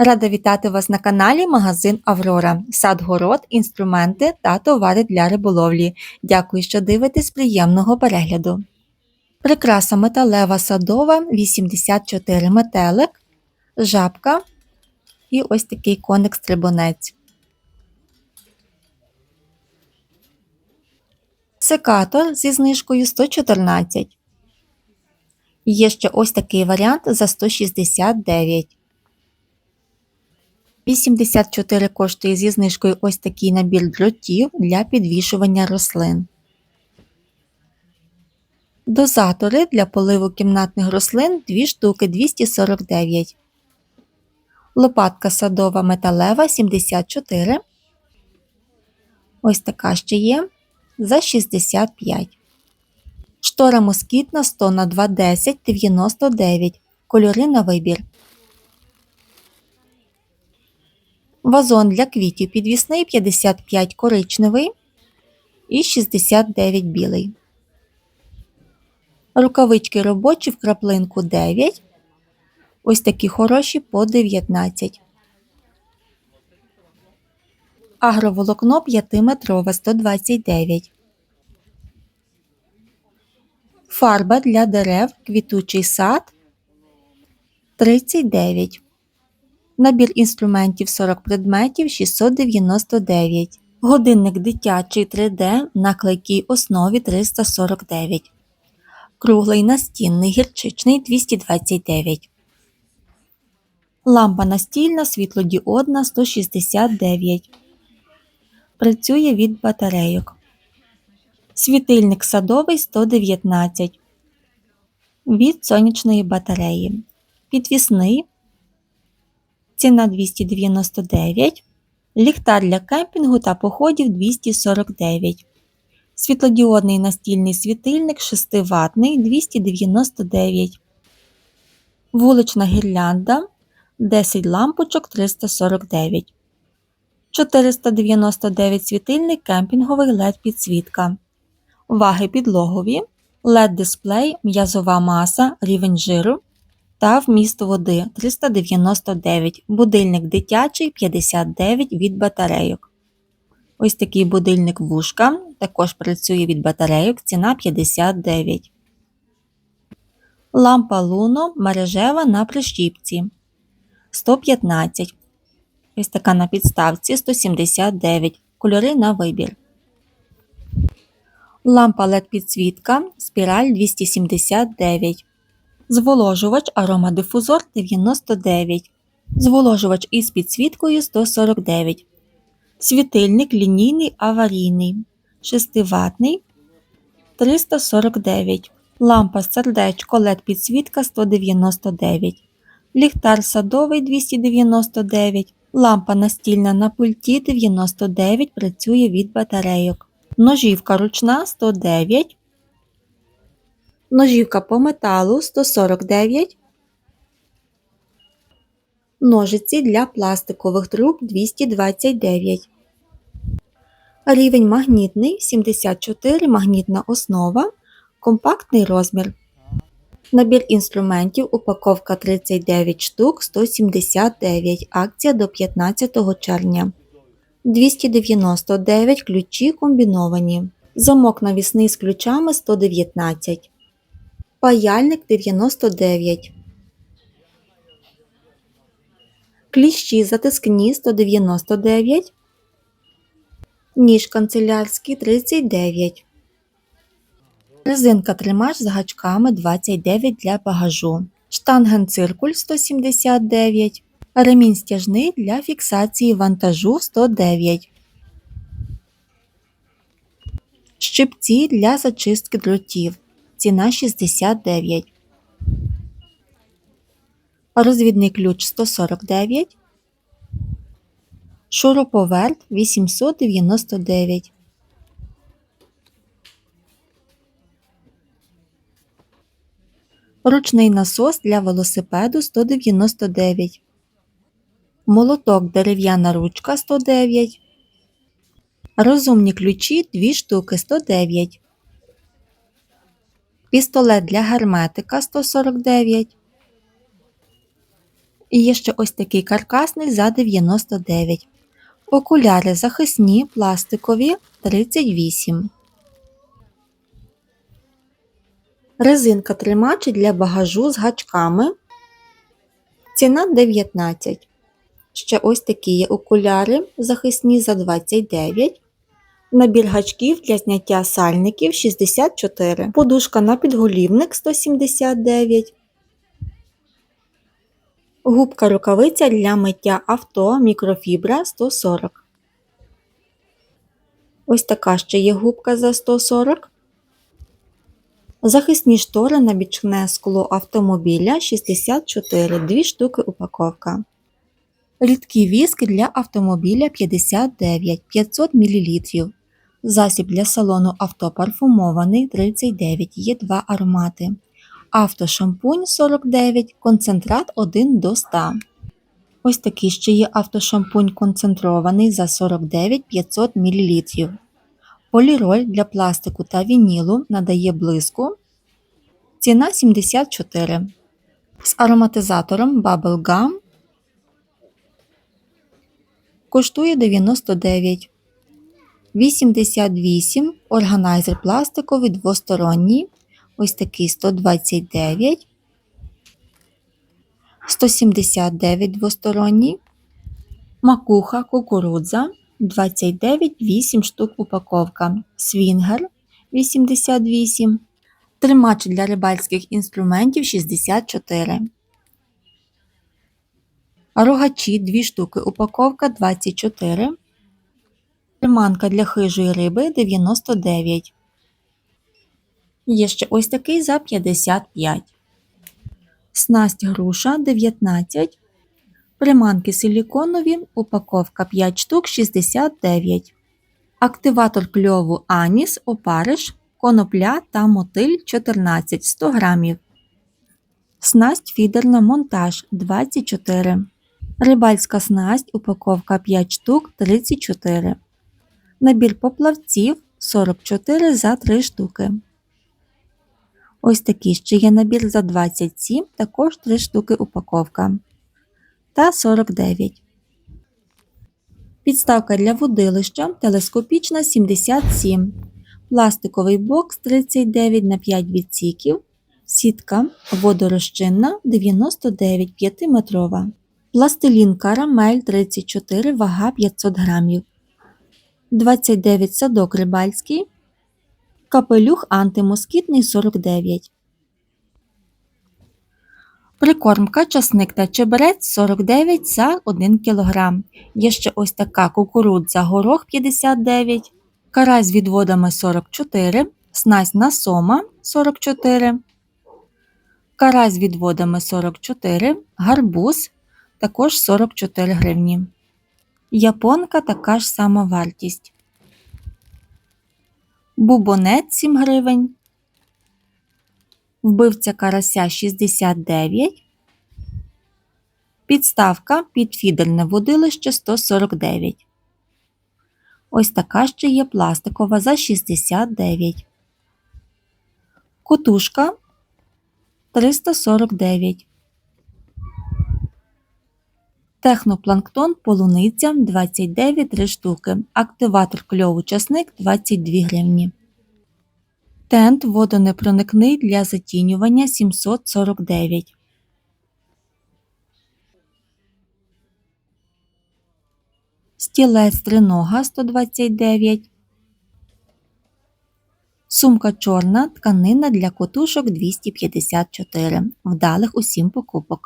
Рада вітати вас на каналі Магазин Аврора, сад город, інструменти та товари для риболовлі. Дякую, що дивитесь приємного перегляду. Прикраса металева садова 84 метелик, жабка і ось такий коник стрибунець. Секатор зі знижкою 114. Є ще ось такий варіант за 169. 84 коштує зі знижкою ось такий набір дротів для підвішування рослин. Дозатори для поливу кімнатних рослин 2 штуки 249. Лопатка садова металева 74. Ось така ще є за 65. Штора москітна 100 на 210 99. Кольори на вибір. Вазон для квітів підвісний 55 коричневий і 69 білий. Рукавички робочі в краплинку 9. Ось такі хороші по 19. Агроволокно 5-метрове 129. Фарба для дерев квітучий сад 39. Набір інструментів 40 предметів 699. Годинник дитячий 3D на клейкій основі 349. Круглий настінний гірчичний 229. Лампа настільна світлодіодна 169. Працює від батарейок. Світильник садовий 119. Від сонячної батареї. Підвісний ціна 299, ліхтар для кемпінгу та походів 249, світлодіодний настільний світильник 6 ватний 299, вулична гірлянда 10 лампочок 349, 499 світильник кемпінговий LED підсвітка, ваги підлогові, LED дисплей, м'язова маса, рівень жиру та вміст води 399, будильник дитячий 59 від батарейок. Ось такий будильник вушка, також працює від батарейок, ціна 59. Лампа Луно мережева на прищіпці 115. Ось така на підставці 179. Кольори на вибір. Лампа LED підсвітка спіраль 279. Зволожувач аромадифузор 99. Зволожувач із підсвіткою 149. Світильник лінійний аварійний 6 ватний 349. Лампа сердечко LED підсвітка 199. Ліхтар садовий 299. Лампа настільна на пульті 99 працює від батарейок. Ножівка ручна 109. Ножівка по металу 149. Ножиці для пластикових труб 229. Рівень магнітний 74 магнітна основа. Компактний розмір. Набір інструментів упаковка 39 штук 179. Акція до 15 червня. 299 ключі комбіновані. Замок навісний з ключами 119. Паяльник 99. Кліщі затискні 199. Ніж канцелярський 39. Резинка тримач з гачками 29 для багажу. Штангенциркуль 179. Ремінь стяжний для фіксації вантажу 109. Щипці для зачистки дротів. Ціна 69. Розвідний ключ 149. Шуруповерт 899. Ручний насос для велосипеду 199. Молоток дерев'яна ручка 109. Розумні ключі 2 штуки 109. Пістолет для герметика 149. І є ще ось такий каркасний за 99. Окуляри захисні, пластикові 38. Резинка тримач для багажу з гачками. Ціна 19. Ще ось такі є окуляри захисні за 29. Набір гачків для зняття сальників 64. Подушка на підголівник 179. Губка рукавиця для миття авто мікрофібра 140. Ось така ще є губка за 140. Захисні штори на бічне скло автомобіля 64, 2 штуки упаковка. Рідкий віск для автомобіля 59 500 мл. Засіб для салону авто парфумований 39, є два аромати. Автошампунь 49, концентрат 1 до 100. Ось такий ще є автошампунь концентрований за 49 500 мл. Поліроль для пластику та вінілу надає блиску. Ціна 74. З ароматизатором Bubble Gum коштує 99. 88. Органайзер пластиковий двосторонній. Ось такий 129. 179 двосторонній. Макуха кукурудза 29 8 штук упаковка. Свінгер 88. Тримач для рибальських інструментів 64. Рогачі 2 штуки упаковка 24. Приманка для хижої риби 99. Є ще ось такий за 55. Снасть груша 19. Приманки силіконові, упаковка 5 штук 69. Активатор кльову Аніс, опариш, конопля та мотиль 14 100 грамів. Снасть фідерна монтаж 24. Рибальська снасть, упаковка 5 штук 34. Набір поплавців 44 за 3 штуки. Ось такий ще є набір за 27, також 3 штуки упаковка. Та 49. Підставка для водилища телескопічна 77. Пластиковий бокс 39 на 5 відсіків. Сітка водорозчинна 99 5-метрова. Пластилін карамель 34, вага 500 грамів. 29 садок рибальський. Капелюх антимоскітний 49. Прикормка, часник та чебрець 49 за 1 кг. Є ще ось така кукурудза горох 59, карась з відводами 44, снасть на сома 44, карась з відводами 44, гарбуз також 44 гривні. Японка така ж сама вартість. Бубонет 7 гривень. Вбивця карася 69. Підставка під фідерне водилище 149. Ось така ще є пластикова за 69. Котушка 349. Технопланктон полуниця 29 3 штуки. Активатор кльову часник 22 гривні. Тент водонепроникний для затінювання 749. Стілець тринога 129. Сумка чорна тканина для котушок 254. Вдалих усім покупок.